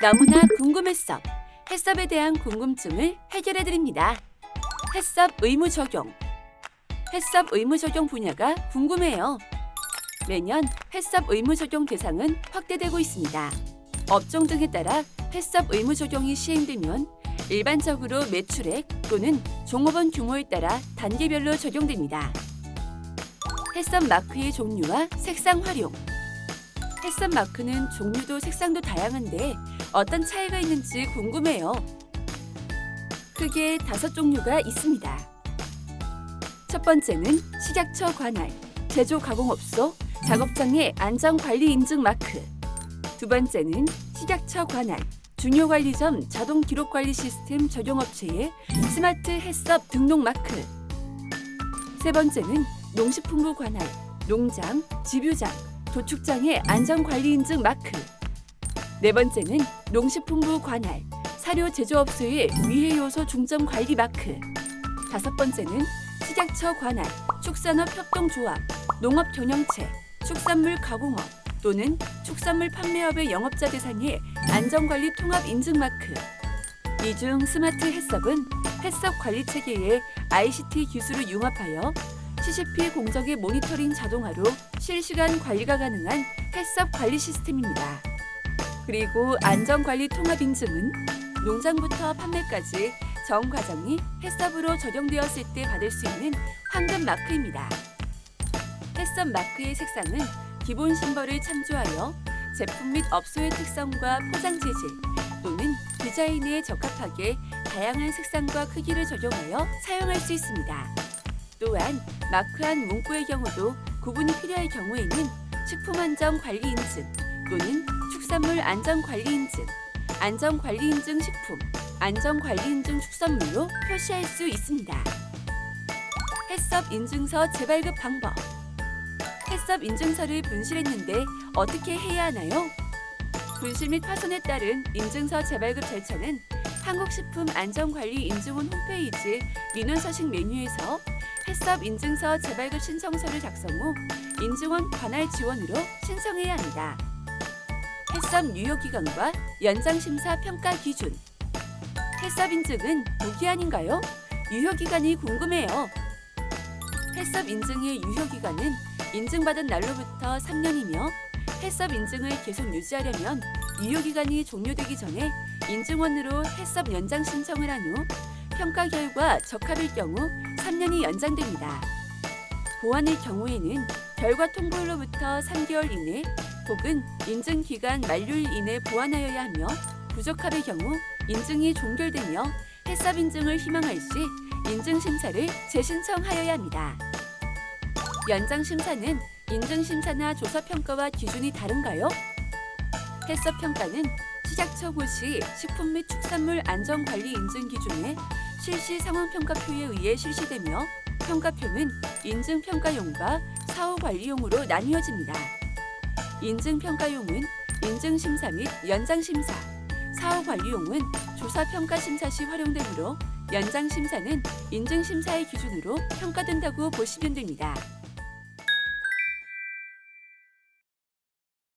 너무나 궁금했어. 해썹에 대한 궁금증을 해결해 드립니다. 해썹 의무 적용. 해썹 의무 적용 분야가 궁금해요. 매년 해썹 의무 적용 대상은 확대되고 있습니다. 업종 등에 따라 해썹 의무 적용이 시행되면 일반적으로 매출액 또는 종업원 규모에 따라 단계별로 적용됩니다. 해썹 마크의 종류와 색상 활용. 해썹 마크는 종류도 색상도 다양한데 어떤 차이가 있는지 궁금해요. 크게 다섯 종류가 있습니다. 첫 번째는 식약처 관할, 제조 가공업소, 작업장의 안전관리 인증 마크. 두 번째는 식약처 관할, 중요관리점 자동 기록관리 시스템 적용업체의 스마트 해썹 등록 마크. 세 번째는 농식품부 관할, 농장, 집유장, 도축장의 안전관리 인증 마크. 네 번째는 농식품부 관할, 사료 제조업소의 위해 요소 중점 관리 마크. 다섯 번째는 식약처 관할, 축산업 협동조합, 농업 경영체, 축산물 가공업 또는 축산물 판매업의 영업자 대상의 안전관리 통합 인증 마크. 이 중 스마트 해썹은 해썹 관리 체계에 ICT 기술을 융합하여 CCP 공정의 모니터링 자동화로 실시간 관리가 가능한 해썹 관리 시스템입니다. 그리고 안전관리 통합 인증은 농장부터 판매까지 전 과정이 해썹으로 적용되었을 때 받을 수 있는 황금 마크입니다. 해썹 마크의 색상은 기본 심벌을 참조하여 제품 및 업소의 특성과 포장 재질 또는 디자인에 적합하게 다양한 색상과 크기를 적용하여 사용할 수 있습니다. 또한 마크한 문구의 경우도 구분이 필요할 경우에는 식품 안전 관리 인증 또는 축산물 안전 관리 인증, 안전 관리 인증 식품, 안전 관리 인증 축산물로 표시할 수 있습니다. 해썹 인증서 재발급 방법. 해썹 인증서를 분실했는데 어떻게 해야 하나요? 분실 및 파손에 따른 인증서 재발급 절차는 한국식품안전관리인증원 홈페이지 민원서식 메뉴에서 해썹 인증서 재발급 신청서를 작성 후 인증원 관할 지원으로 신청해야 합니다. 해썹 유효 기간과 연장 심사 평가 기준. 해썹 인증은 무기 아닌가요? 유효 기간이 궁금해요. 해썹 인증의 유효 기간은 인증받은 날로부터 3년이며 해썹 인증을 계속 유지하려면 유효 기간이 종료되기 전에 인증원으로 해썹 연장 신청을 한 후 평가 결과 적합일 경우 3년이 연장됩니다. 보완일 경우에는 결과 통보일로부터 3개월 이내 혹은 인증 기간 만료일 이내 보완하여야 하며 부적합의 경우 인증이 종결되며 해썹 인증을 희망할 시 인증 심사를 재신청하여야 합니다. 연장 심사는 인증 심사나 조사 평가와 기준이 다른가요? 해썹 평가는 시작처 고시 식품 및 축산물 안전 관리 인증 기준에 실시 상황 평가표에 의해 실시되며 평가표는 인증 평가용과 사후 관리용으로 나뉘어집니다. 인증 평가용은 인증 심사 및 연장 심사, 사후 관리용은 조사 평가 심사 시 활용되므로 연장 심사는 인증 심사의 기준으로 평가된다고 보시면 됩니다.